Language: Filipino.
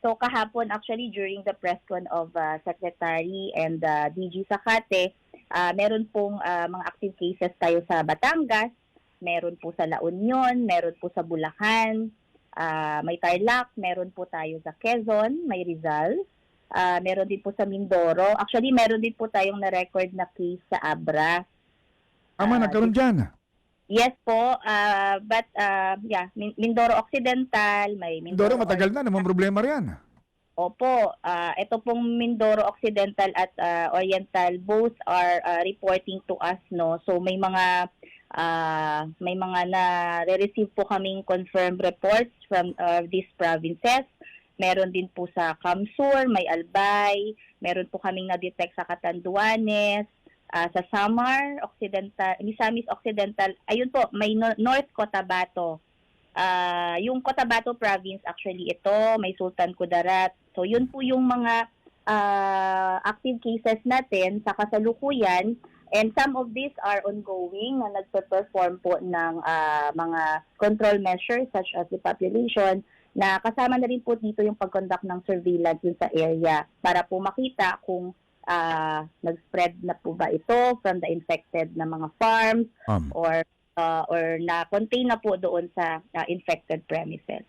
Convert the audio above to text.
So kahapon actually during the press con of uh, Secretary and uh, DG Sakate, uh, meron pong uh, mga active cases tayo sa Batangas, meron po sa La Union, meron po sa Bulacan, uh, may Tarlac, meron po tayo sa Quezon, may Rizal, uh, meron din po sa Mindoro. Actually, meron din po tayong na-record na case sa Abra. Ama, Ah, nagkaroon dyan. Yes po, uh, but uh, yeah, Min- Mindoro Occidental, may Mindoro, Mindoro matagal na. Namang problema riyan. Opo, ah, ito pong Mindoro Occidental at ah, Oriental both are ah, reporting to us no. So may mga ah, may mga na receive po kaming confirmed reports from ah, these provinces. Meron din po sa Kamsur, may Albay, meron po kaming na-detect sa Catanduanes, ah, sa Samar Occidental, Misamis Occidental. Ayun po, may no- North Cotabato. Ah, yung Cotabato province actually ito, may Sultan Kudarat. So yun po yung mga ah, active cases natin sa kasalukuyan and some of these are ongoing na nagpe-perform po ng ah, mga control measures such as depopulation na kasama na rin po dito yung pag-conduct ng surveillance dun sa area para po makita kung ah, nag-spread na po ba ito from the infected na mga farms Um, or uh, or na-contain na po doon sa uh, infected premises.